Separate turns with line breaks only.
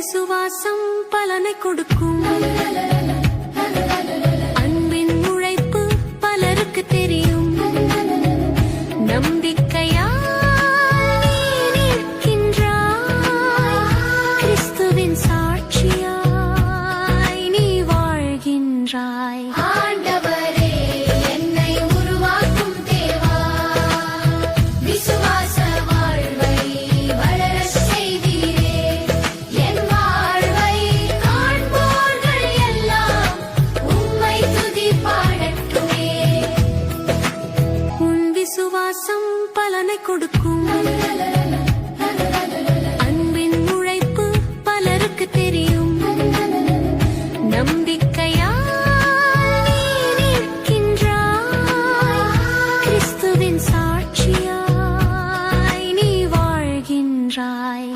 சுவாசம் பலனை கொடுக்கும். அன்பின் உழைப்பு பலருக்கு தெரியும். நம்பிக்கையால் நிற்கின்றாய். கிறிஸ்துவின் சாட்சியாய் நீ வாழ்கின்றாய். பாசம் பலனை கொடுக்கும். அன்பின் உழைப்பு பலருக்கு தெரியும். நம்பிக்கையால் நிற்கின்றாய். கிறிஸ்துவின் சாட்சியாய் நீ வாழ்கின்றாய்.